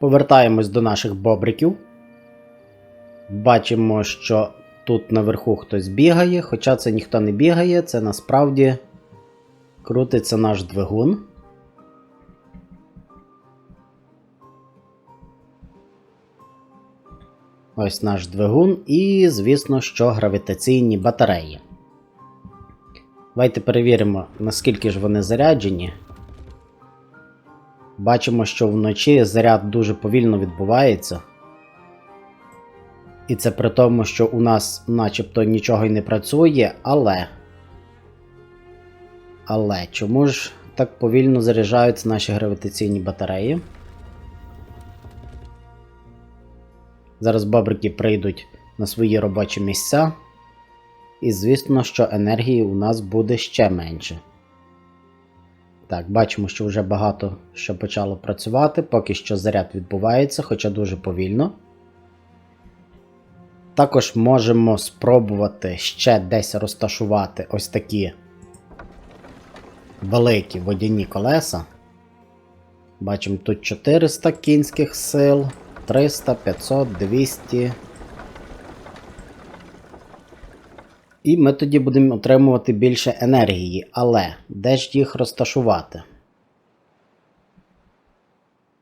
Повертаємось до наших бобриків. Бачимо, що тут наверху хтось бігає, хоча це ніхто не бігає, це насправді крутиться наш двигун. Ось наш двигун і, звісно, що гравітаційні батареї. Давайте перевіримо, наскільки ж вони заряджені. Бачимо, що вночі заряд дуже повільно відбувається. І це при тому, що у нас начебто нічого й не працює, але. Але чому ж так повільно заряджаються наші гравітаційні батареї? Зараз бобрики прийдуть на свої робочі місця. І звісно, що енергії у нас буде ще менше. Так, бачимо, що вже багато що почало працювати, поки що заряд відбувається, хоча дуже повільно. Також можемо спробувати ще десь розташувати ось такі великі водяні колеса. Бачимо тут 400 кінських сил, 300, 500, 200. І ми тоді будемо отримувати більше енергії. Але де ж їх розташувати?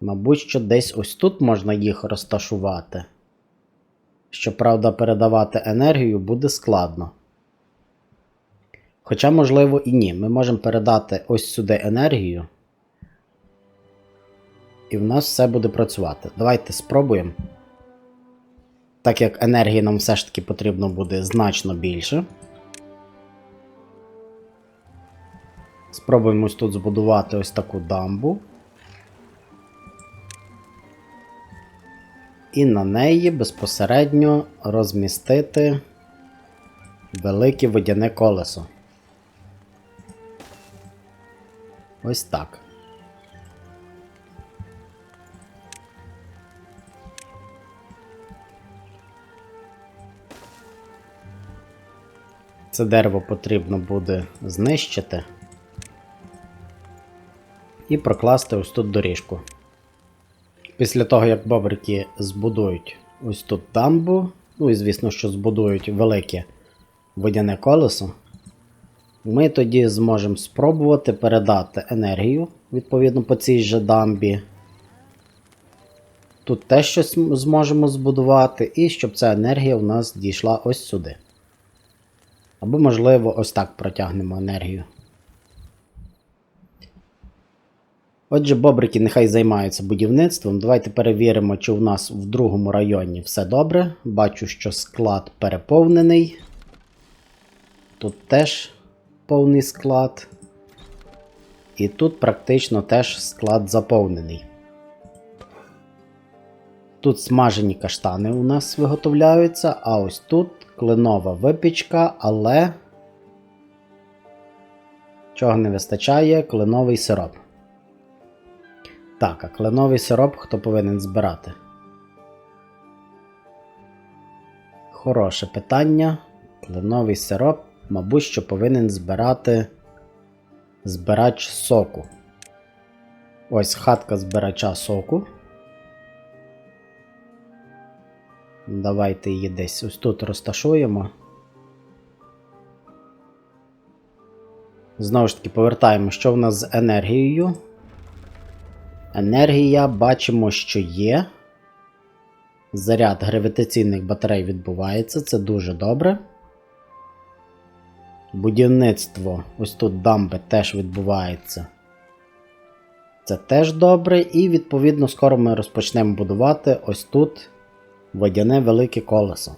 Мабуть, що десь ось тут можна їх розташувати. Щоправда, передавати енергію буде складно. Хоча, можливо, і ні. Ми можемо передати ось сюди енергію. І в нас все буде працювати. Давайте спробуємо. Так як енергії нам все ж таки потрібно буде значно більше. Спробуємо тут збудувати ось таку дамбу. І на неї безпосередньо розмістити велике водяне колесо. Ось так. Це дерево потрібно буде знищити і прокласти ось тут доріжку. Після того, як бобрики збудують ось тут дамбу, ну і звісно, що збудують велике водяне колесо, ми тоді зможемо спробувати передати енергію відповідно по цій же дамбі. Тут теж щось зможемо збудувати, і щоб ця енергія в нас дійшла ось сюди. Або, можливо, ось так протягнемо енергію. Отже, бобрики нехай займаються будівництвом. Давайте перевіримо, чи у нас в другому районі все добре. Бачу, що склад переповнений. Тут теж повний склад. І тут практично теж склад заповнений. Тут смажені каштани у нас виготовляються, а ось тут кленова випічка, але чого не вистачає, кленовий сироп. Так, а кленовий сироп хто повинен збирати? Хороше питання. Кленовий сироп, мабуть, що повинен збирати збирач соку. Ось хатка збирача соку. Давайте її десь ось тут розташуємо. Знову ж таки, повертаємо, що в нас з енергією. Енергія бачимо, що є. Заряд гравітаційних батарей відбувається, це дуже добре. Будівництво ось тут дамби теж відбувається. Це теж добре. І, відповідно, скоро ми розпочнемо будувати ось тут водяне велике колесо.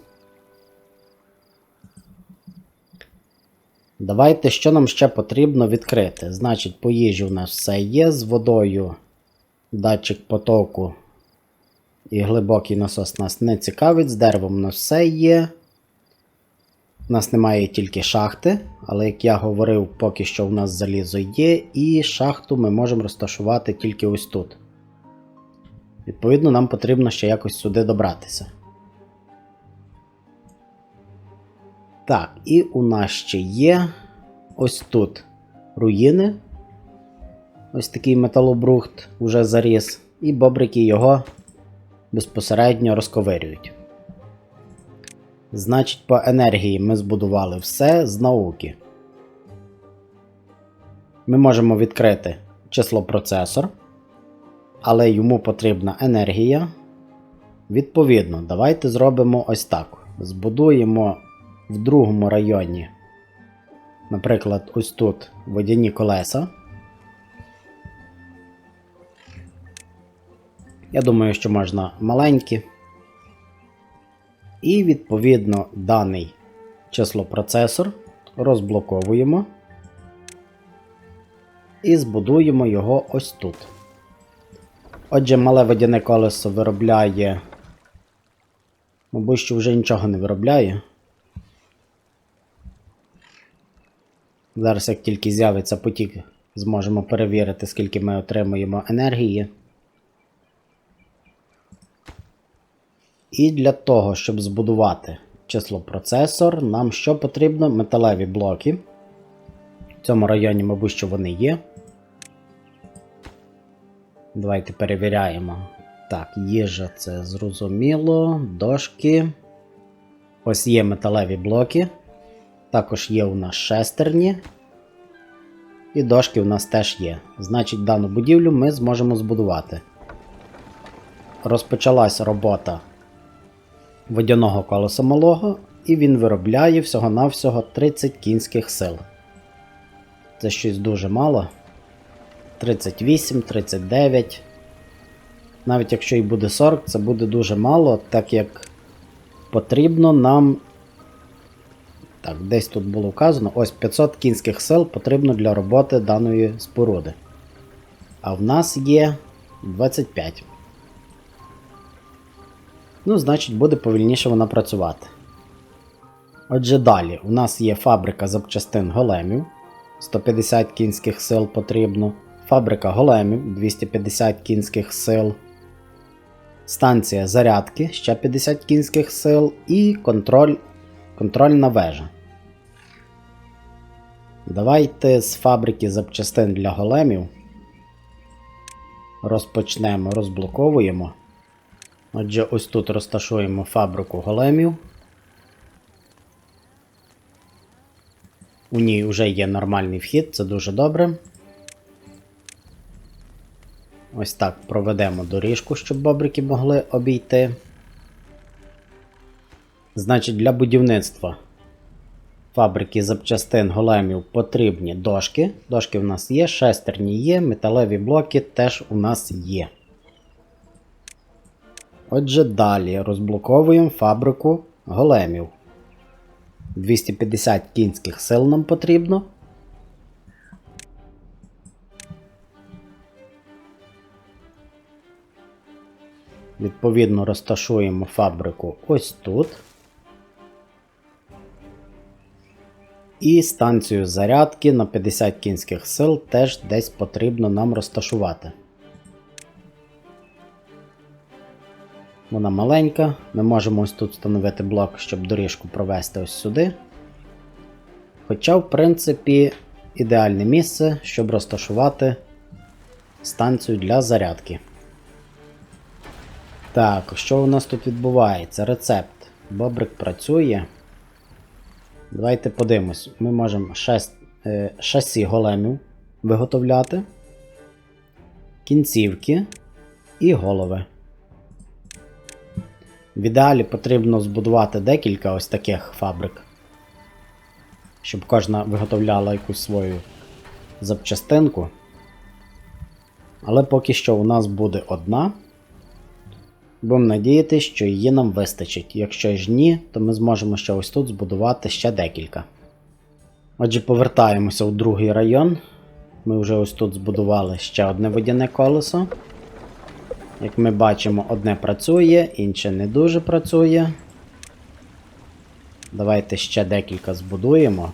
Давайте, що нам ще потрібно відкрити. Значить, по їжі у нас все є. З водою датчик потоку і глибокий насос нас не цікавить. З деревом у нас все є. У нас немає тільки шахти, але, як я говорив, поки що у нас залізо є, і шахту ми можемо розташувати тільки ось тут. Відповідно, нам потрібно ще якось сюди добратися. Так, і у нас ще є ось тут руїни. Ось такий металобрухт уже заріс. І бобрики його безпосередньо розковирюють. Значить, по енергії ми збудували все з науки. Ми можемо відкрити число процесор, але йому потрібна енергія. Відповідно, давайте зробимо ось так. Збудуємо в другому районі, наприклад, ось тут водяні колеса. Я думаю, що можна маленькі. І відповідно даний числопроцесор розблоковуємо і збудуємо його ось тут. Отже, мале водяне колесо виробляє. Мабуть, що вже нічого не виробляє. Зараз, як тільки з'явиться потік, зможемо перевірити, скільки ми отримуємо енергії. І для того, щоб збудувати числопроцесор, нам що потрібно? Металеві блоки. В цьому районі, мабуть, що вони є. Давайте перевіряємо. Так, їжа це зрозуміло. Дошки. Ось є металеві блоки. Також є у нас шестерні. І дошки у нас теж є. Значить, дану будівлю ми зможемо збудувати. Розпочалась робота водяного колеса малого, і він виробляє всього-навсього 30 кінських сил. Це щось дуже мало. 38, 39. Навіть якщо і буде 40, це буде дуже мало, так як потрібно нам. Так, десь тут було вказано, ось 500 кінських сил потрібно для роботи даної споруди. А в нас є 25. Ну, значить, буде повільніше вона працювати. Отже, далі у нас є фабрика запчастин големів. 150 кінських сил потрібно. Фабрика големів 250 кінських сил. Станція зарядки ще 50 кінських сил і контроль, контрольна вежа. Давайте з фабрики запчастин для големів розпочнемо, розблоковуємо. Отже, ось тут розташуємо фабрику големів. У ній вже є нормальний вхід, це дуже добре. Ось так проведемо доріжку, щоб бобрики могли обійти. Значить, для будівництва фабрики запчастин големів потрібні дошки. Дошки в нас є, шестерні є, металеві блоки теж у нас є. Отже, далі розблоковуємо фабрику големів. 250 кінських сил нам потрібно. Відповідно, розташуємо фабрику ось тут. І станцію зарядки на 50 кінських сил теж десь потрібно нам розташувати. Вона маленька. Ми можемо ось тут встановити блок, щоб доріжку провести ось сюди. Хоча, в принципі, ідеальне місце, щоб розташувати станцію для зарядки. Так, що у нас тут відбувається? Рецепт. Бобрик працює. Давайте подивимось. Ми можемо шест, е, шасі големів виготовляти, кінцівки і голови. В ідеалі потрібно збудувати декілька ось таких фабрик, щоб кожна виготовляла якусь свою запчастинку. Але поки що у нас буде одна. Будемо надіятися, що її нам вистачить. Якщо ж ні, то ми зможемо ще ось тут збудувати ще декілька. Отже, повертаємося у другий район. Ми вже ось тут збудували ще одне водяне колесо. Як ми бачимо, одне працює, інше не дуже працює. Давайте ще декілька збудуємо.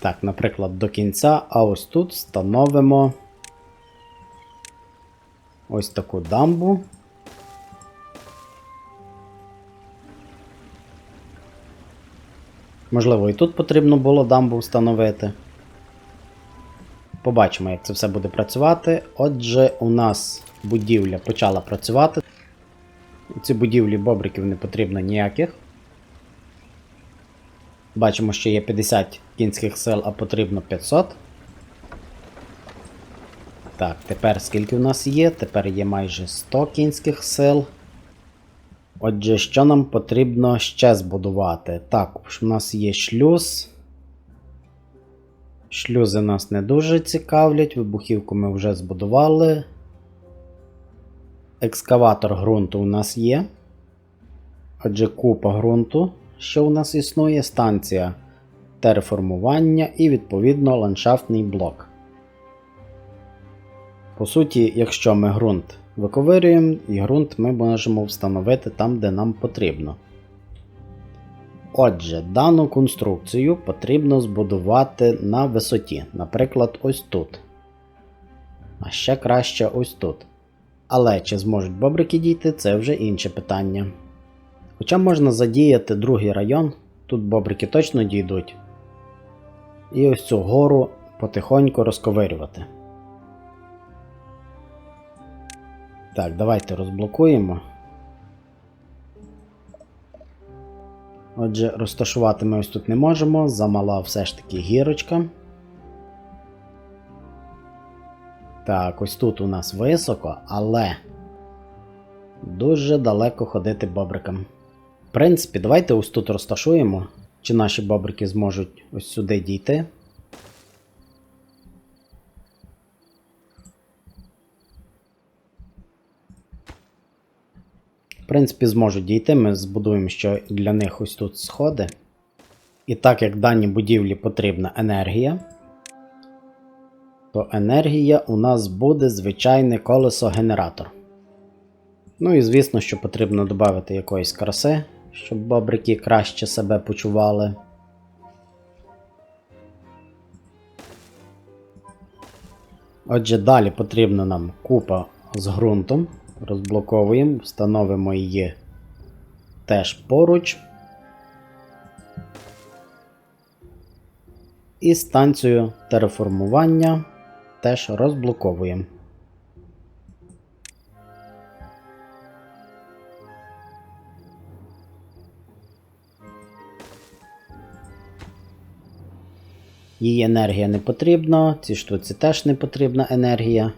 Так, наприклад, до кінця, а ось тут встановимо ось таку дамбу. Можливо, і тут потрібно було дамбу встановити. Побачимо, як це все буде працювати. Отже, у нас будівля почала працювати. У цій будівлі бобриків не потрібно ніяких. Бачимо, що є 50 кінських сил, а потрібно 500. Так, тепер скільки в нас є? Тепер є майже 100 кінських сил. Отже, що нам потрібно ще збудувати? Так, у нас є шлюз. Шлюзи нас не дуже цікавлять, вибухівку ми вже збудували. Екскаватор ґрунту у нас є. Отже, купа ґрунту, що у нас існує, станція терформування і, відповідно, ландшафтний блок. По суті, якщо ми ґрунт виковирюємо, і ґрунт ми можемо встановити там, де нам потрібно. Отже, дану конструкцію потрібно збудувати на висоті, наприклад, ось тут. А ще краще ось тут. Але чи зможуть бобрики дійти, це вже інше питання. Хоча можна задіяти другий район, тут бобрики точно дійдуть. І ось цю гору потихоньку розковирювати. Так, давайте розблокуємо. Отже, розташувати ми ось тут не можемо, замала все ж таки гірочка. Так, ось тут у нас високо, але дуже далеко ходити бобрикам. В принципі, давайте ось тут розташуємо, чи наші бобрики зможуть ось сюди дійти. В принципі, зможуть дійти, ми збудуємо що для них ось тут сходи. І так як даній будівлі потрібна енергія, то енергія у нас буде звичайне колесо-генератор. Ну і звісно, що потрібно додати якоїсь краси, щоб бобрики краще себе почували. Отже, далі потрібна нам купа з ґрунтом. Розблоковуємо, встановимо її теж поруч. І станцію терраформування теж розблоковуємо. Їй енергія не потрібна, цій штуці теж не потрібна енергія.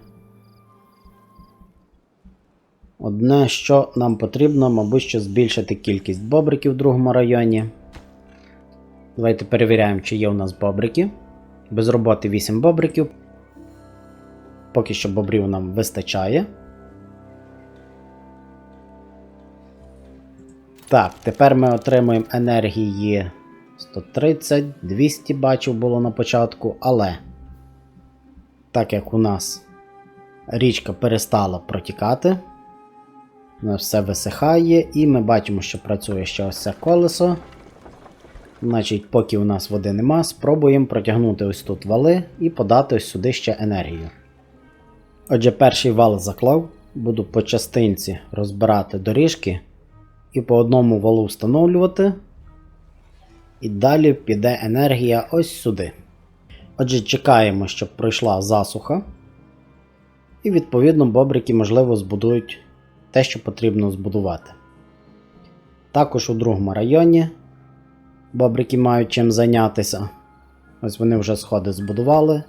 Одне, що нам потрібно, мабуть, що збільшити кількість бобриків в другому районі. Давайте перевіряємо, чи є у нас бобрики. Без роботи 8 бобриків. Поки що бобрів нам вистачає. Так, тепер ми отримуємо енергії 130, 200 бачив було на початку, але так як у нас річка перестала протікати, все висихає, і ми бачимо, що працює ще ось це колесо. Значить, поки у нас води нема, спробуємо протягнути ось тут вали і подати ось сюди ще енергію. Отже, перший вал заклав, буду по частинці розбирати доріжки і по одному валу встановлювати. І далі піде енергія ось сюди. Отже, чекаємо, щоб пройшла засуха. І відповідно бобрики, можливо, збудують те, що потрібно збудувати. Також у другому районі бобрики мають чим зайнятися. Ось вони вже сходи збудували.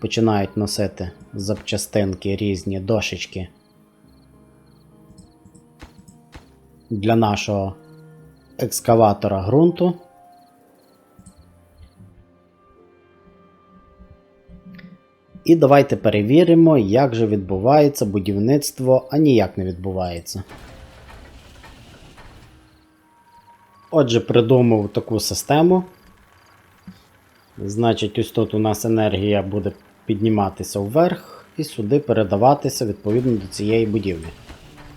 Починають носити запчастинки різні дошечки для нашого екскаватора ґрунту. І давайте перевіримо, як же відбувається будівництво, а ніяк не відбувається. Отже, придумав таку систему. Значить, ось тут у нас енергія буде підніматися вверх і сюди передаватися відповідно до цієї будівлі.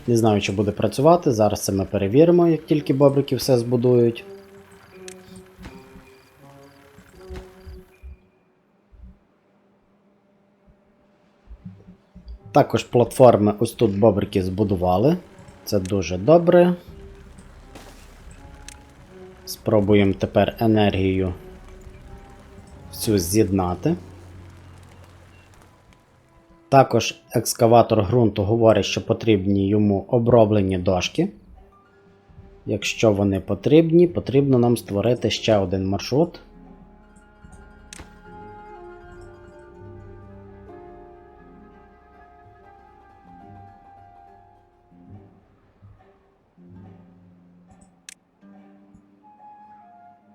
Не знаю, чи буде працювати. Зараз це ми перевіримо, як тільки бобрики все збудують. Також платформи ось тут бобрики збудували. Це дуже добре. Спробуємо тепер енергію всю з'єднати. Також екскаватор ґрунту говорить, що потрібні йому оброблені дошки. Якщо вони потрібні, потрібно нам створити ще один маршрут.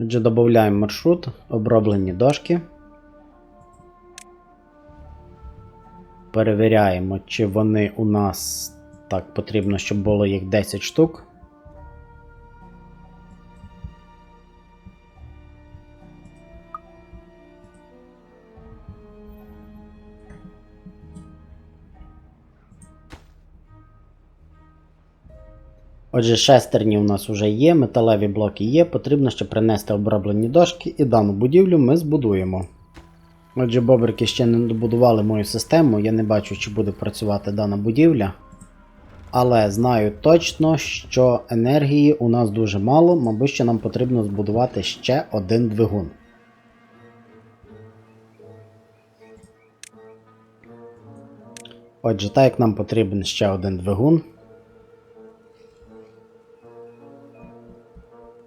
Отже, додаємо маршрут, оброблені дошки. Перевіряємо, чи вони у нас так потрібно, щоб було їх 10 штук. Отже, шестерні у нас вже є, металеві блоки є, потрібно ще принести оброблені дошки і дану будівлю ми збудуємо. Отже, бобрики ще не добудували мою систему, я не бачу, чи буде працювати дана будівля. Але знаю точно, що енергії у нас дуже мало, мабуть, що нам потрібно збудувати ще один двигун. Отже, так як нам потрібен ще один двигун.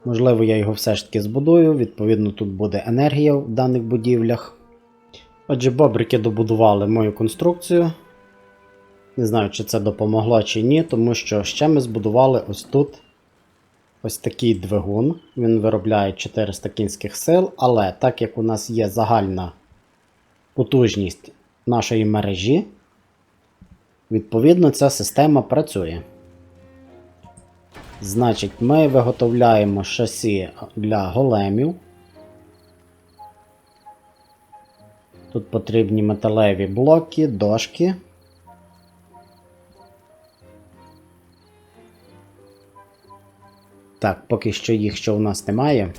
Можливо, я його все ж таки збудую, відповідно, тут буде енергія в даних будівлях. Отже, бобрики добудували мою конструкцію. Не знаю, чи це допомогло чи ні, тому що ще ми збудували ось тут ось такий двигун. Він виробляє 400 кінських сил, але так як у нас є загальна потужність нашої мережі, відповідно ця система працює. Значить, ми виготовляємо шасі для големів. Тут потрібні металеві блоки, дошки. Так, поки що їх ще у нас немає.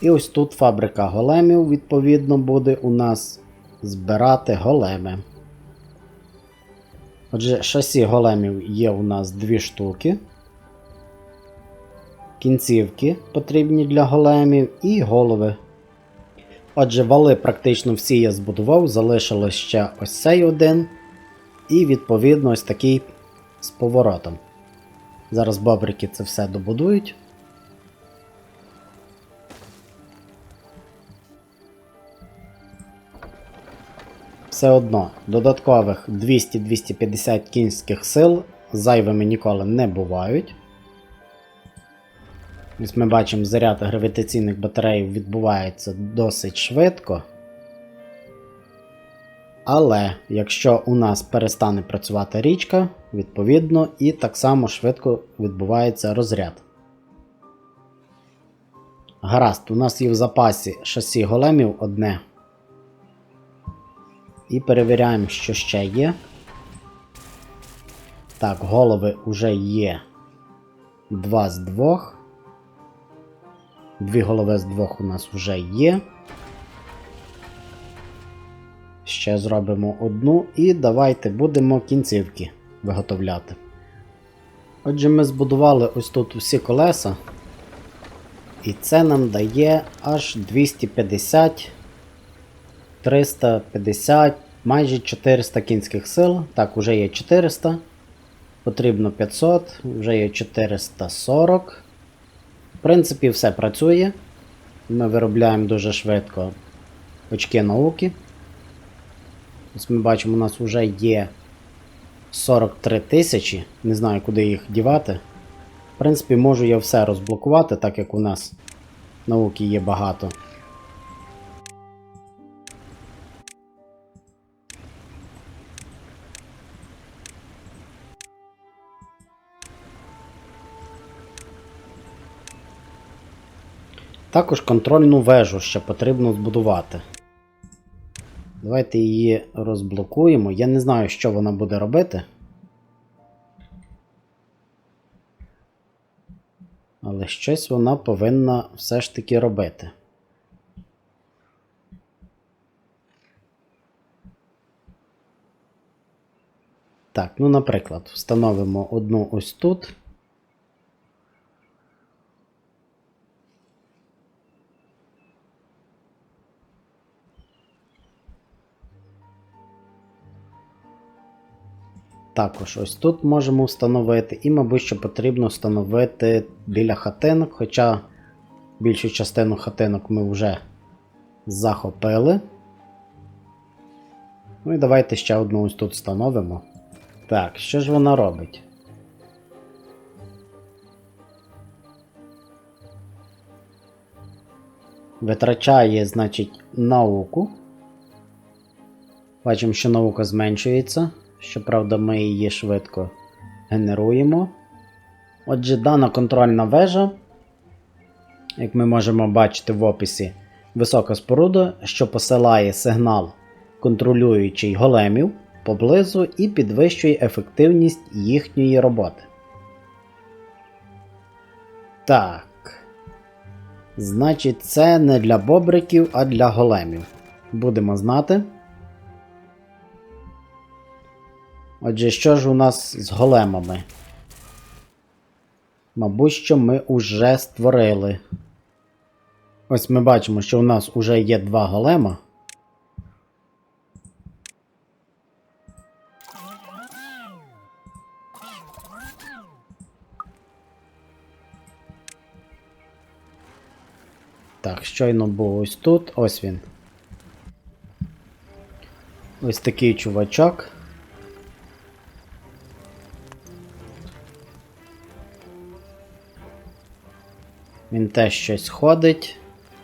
І ось тут фабрика големів, відповідно, буде у нас збирати големи. Отже, шасі големів є у нас дві штуки. Кінцівки потрібні для големів і голови. Отже, вали практично всі я збудував, залишилось ще ось цей один. І відповідно ось такий з поворотом. Зараз бобрики це все добудують. Все одно додаткових 200-250 кінських сил зайвими ніколи не бувають. Ось ми бачимо, заряд гравітаційних батарей відбувається досить швидко. Але якщо у нас перестане працювати річка, відповідно, і так само швидко відбувається розряд. Гаразд, у нас є в запасі шасі големів одне. І перевіряємо, що ще є. Так, голови вже є два з двох. Дві голови з двох у нас вже є. Ще зробимо одну і давайте будемо кінцівки виготовляти. Отже, ми збудували ось тут усі колеса. І це нам дає аж 250, 350, майже 400 кінських сил. Так, вже є 400. Потрібно 500, вже є 440. В принципі, все працює. Ми виробляємо дуже швидко очки науки. Ось ми бачимо, у нас вже є 43 тисячі. Не знаю, куди їх дівати. В принципі, можу я все розблокувати, так як у нас науки є багато. Також контрольну вежу ще потрібно збудувати. Давайте її розблокуємо. Я не знаю, що вона буде робити. Але щось вона повинна все ж таки робити. Так, ну, наприклад, встановимо одну ось тут. Також ось тут можемо встановити, і, мабуть, що потрібно встановити біля хатинок, хоча більшу частину хатинок ми вже захопили. Ну і давайте ще одну ось тут встановимо. Так, що ж вона робить? Витрачає, значить, науку. Бачимо, що наука зменшується. Щоправда, ми її швидко генеруємо. Отже, дана контрольна вежа, як ми можемо бачити в описі, висока споруда, що посилає сигнал контролюючий големів поблизу і підвищує ефективність їхньої роботи. Так. Значить, це не для бобриків, а для големів. Будемо знати. Отже, що ж у нас з големами? Мабуть, що ми уже створили. Ось ми бачимо, що у нас уже є два голема. Так, щойно був ось тут, ось він. Ось такий чувачок. Він теж щось ходить.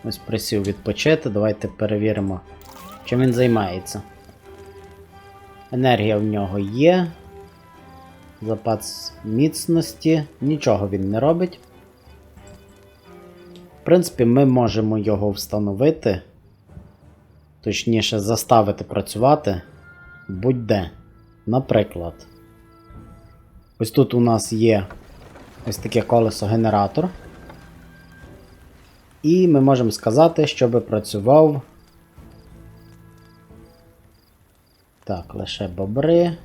Ось присів відпочити. Давайте перевіримо, чим він займається. Енергія в нього є. Запас міцності. Нічого він не робить. В принципі, ми можемо його встановити. Точніше, заставити працювати будь-де. Наприклад, ось тут у нас є ось таке колесо-генератор. І ми можемо сказати, щоб працював. Так, лише бобри.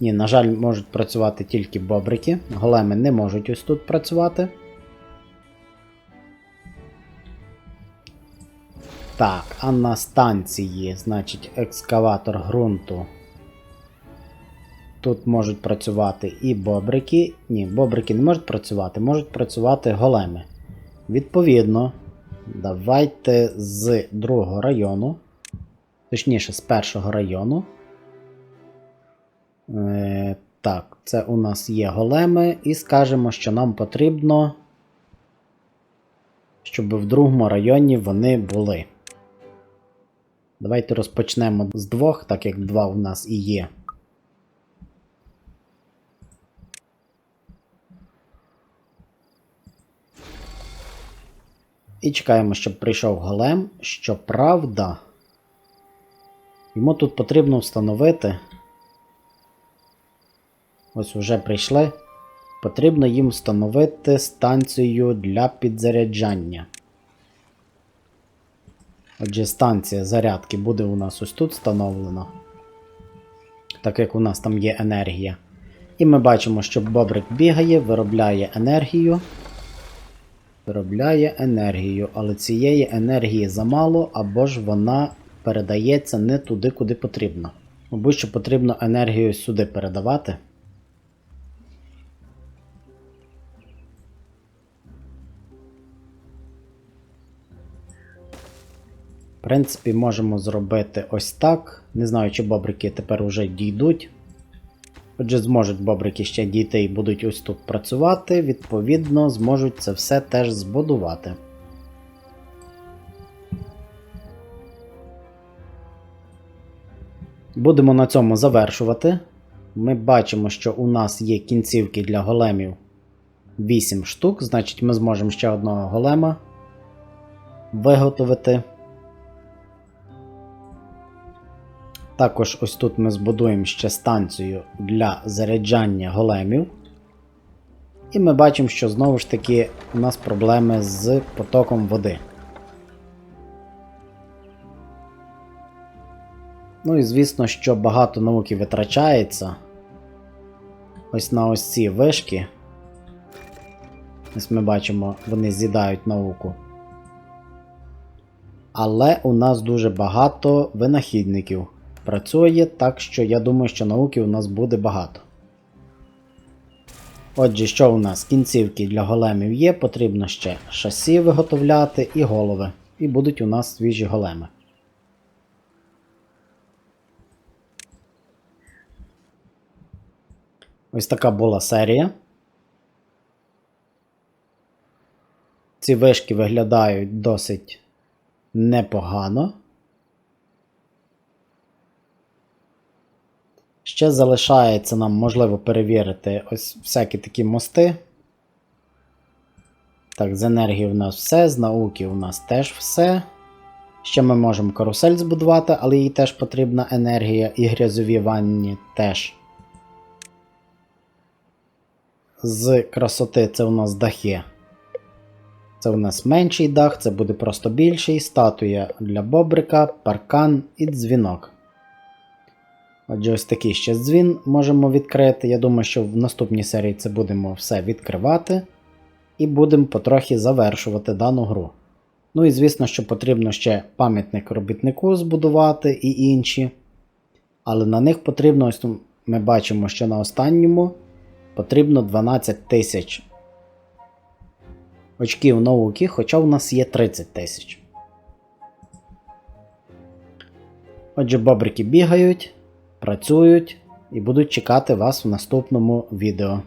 Ні, на жаль, можуть працювати тільки бобрики. Големи не можуть ось тут працювати. Так, а на станції, значить, екскаватор ґрунту. Тут можуть працювати і бобрики. Ні, бобрики не можуть працювати, можуть працювати големи. Відповідно, давайте з другого району, точніше, з першого району. Е, так, це у нас є големи, і скажемо, що нам потрібно, щоб в другому районі вони були. Давайте розпочнемо з двох, так як два у нас і є. І чекаємо, щоб прийшов голем. Щоправда, йому тут потрібно встановити. Ось вже прийшли. Потрібно їм встановити станцію для підзаряджання. Отже, станція зарядки буде у нас ось тут встановлена. Так як у нас там є енергія. І ми бачимо, що бобрик бігає, виробляє енергію. Виробляє енергію, але цієї енергії замало, або ж вона передається не туди, куди потрібно. Мабуть, що потрібно енергію сюди передавати. В принципі, можемо зробити ось так. Не знаю, чи бобрики тепер уже дійдуть. Отже, зможуть бобрики ще дійти і будуть ось тут працювати, відповідно, зможуть це все теж збудувати. Будемо на цьому завершувати. Ми бачимо, що у нас є кінцівки для големів 8 штук, значить ми зможемо ще одного голема виготовити. Також ось тут ми збудуємо ще станцію для заряджання големів. І ми бачимо, що знову ж таки у нас проблеми з потоком води. Ну і звісно, що багато науки витрачається. Ось на ось ці вишки. Ось ми бачимо, вони з'їдають науку. Але у нас дуже багато винахідників працює, так що я думаю, що науки у нас буде багато. Отже, що у нас? Кінцівки для големів є, потрібно ще шасі виготовляти і голови. І будуть у нас свіжі големи. Ось така була серія. Ці вишки виглядають досить непогано. Ще залишається нам можливо перевірити ось всякі такі мости. Так, з енергії в нас все, з науки у нас теж все. Ще ми можемо карусель збудувати, але їй теж потрібна енергія і грязові ванні теж. З красоти це у нас дахи. Це у нас менший дах, це буде просто більший, статуя для бобрика, паркан і дзвінок. Отже, ось такий ще дзвін можемо відкрити. Я думаю, що в наступній серії це будемо все відкривати. І будемо потрохи завершувати дану гру. Ну і звісно, що потрібно ще пам'ятник робітнику збудувати і інші. Але на них потрібно, ось ми бачимо, що на останньому потрібно 12 тисяч очків науки, хоча у нас є 30 тисяч. Отже, бобрики бігають, працюють і будуть чекати вас в наступному відео.